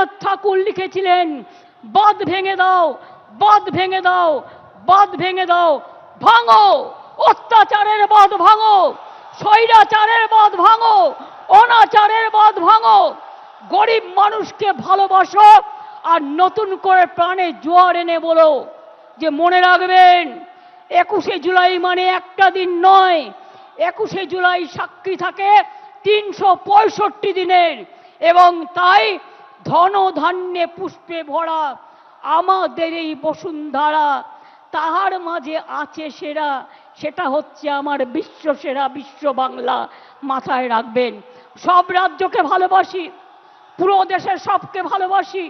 রবীন্দ্রনাথ ঠাকুর লিখেছিলেন, বাঁধ ভেঙে দাও, বাঁধ ভেঙে দাও, বাঁধ ভেঙে দাও, ভাঙো, অত্যাচারের বাঁধ ভাঙো, স্বৈরাচারের বাঁধ ভাঙো, অনাচারের বাঁধ ভাঙো, গরিব মানুষকে ভালোবাসো আর নতুন করে প্রাণে জোয়ার এনে বলো যে মনে রাখবেন, একুশে জুলাই মানে একটা দিন নয়, একুশে জুলাই সাক্ষী থাকে তিনশো পঁয়ষট্টি দিনের এবং তাই ধন ধান্যে পুষ্পে ভরা আমাদের এই বসুন্ধরা, তাহার মাঝে আছে সেরা, সেটা হচ্ছে আমার বিশ্ব সেরা বিশ্ব বাংলা মাথায় রাখবেন। সব রাজ্যকে ভালোবাসি, পুরো দেশের সবকে ভালোবাসি,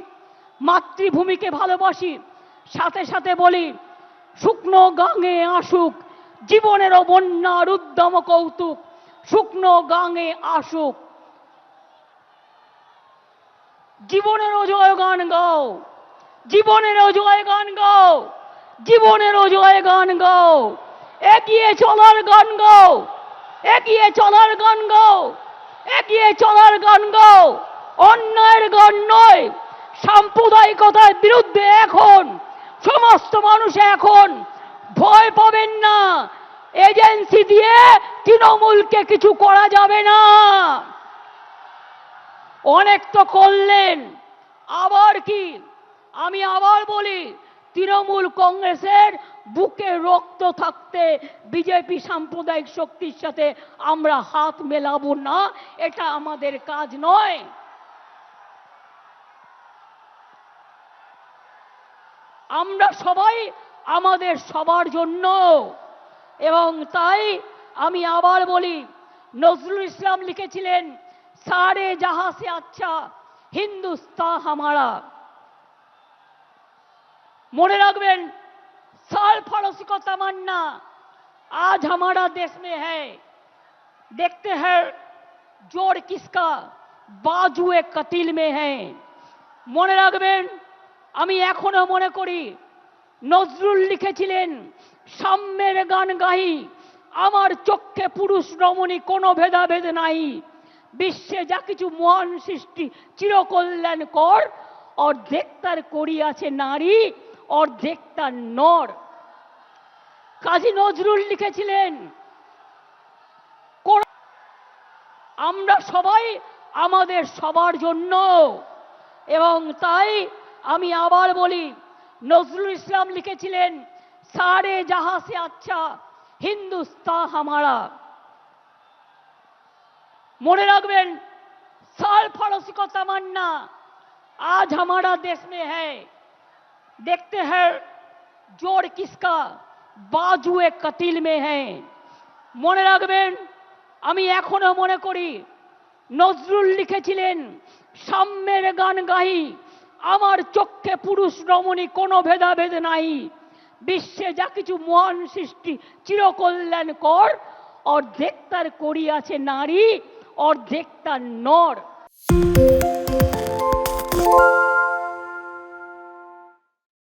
মাতৃভূমিকে ভালোবাসি। সাথে সাথে বলি, শুকনো গাঙে আসুক, জীবনেরও বন্যার উদ্যম কৌতুক, শুকনো গাঙে আসুক জীবনেরও জয় গান গাও। জীবনেরও জয় গান গাও। জীবনেরও জয় গান গাও। এগিয়ে চলার গান গাও। এগিয়ে চলার গান গাও। এগিয়ে চলার গান গাও। অন্যায়ের গান নয়। সাম্প্রদায়িকতার বিরুদ্ধে এখন, সমস্ত মানুষ এখন ভয় পাবেন না। এজেন্সি দিয়ে তৃণমূলকে কিছু করা যাবে না। অনেক তো করলেন, আবার কি? আমি আবার বলি, তৃণমূল কংগ্রেসের বুকে রক্ত থাকতে বিজেপি সাম্প্রদায়িক শক্তির সাথে আমরা হাত মেলাবো না, এটা আমাদের কাজ নয়। আমরা সবাই আমাদের সবার জন্য, এবং তাই আমি আবার বলি, নজরুল ইসলাম লিখেছিলেন সারে জাহা সে আচ্ছা হিন্দুস্তা হামারা মনে রাখবেন साल फरोसी को तमन्ना आज हमारा देश में है देखते हैं जोड़ किसका बाजुए कतिल में है মনে রাখবেন আমি এখনো মনে করি নজরুল লিখেছিলেন সাম্যের গান গাহি আমার চক্ষে পুরুষ রমণী কোনো ভেদাভেদ নাই বিশ্বে যা কিছু মহান সৃষ্টি, চিরকল্যাণ কর। অর্ধেক তার করিয়াছে নারী, অর্ধেক তার নর। কাজী নজরুল লিখেছিলেন আমরা সবাই আমাদের সবার জন্য। এবং তাই আমি আবার বলি, নজরুল ইসলাম লিখেছিলেন, সারে জাহা সে আচ্ছা হিন্দুস্তা হামারা। মনে রাখবেন साल फरोसी को तमन्ना आज हमारा देश में है देखते हैं जोड़ किसका বাজুয়ে কাতিল মে হ্যাঁ মনে রাখবেন আমি এখনো মনে করি নজরুল লিখেছিলেন সাম্যের গান গাহি আমার চক্ষে পুরুষ রমণী কোনো ভেদাভেদ নাই বিশ্বে যা কিছু মহান সৃষ্টি চিরকল্যাণ কর অর্ধেক তার করিয়াছে নারী অর্ধেকটা নড়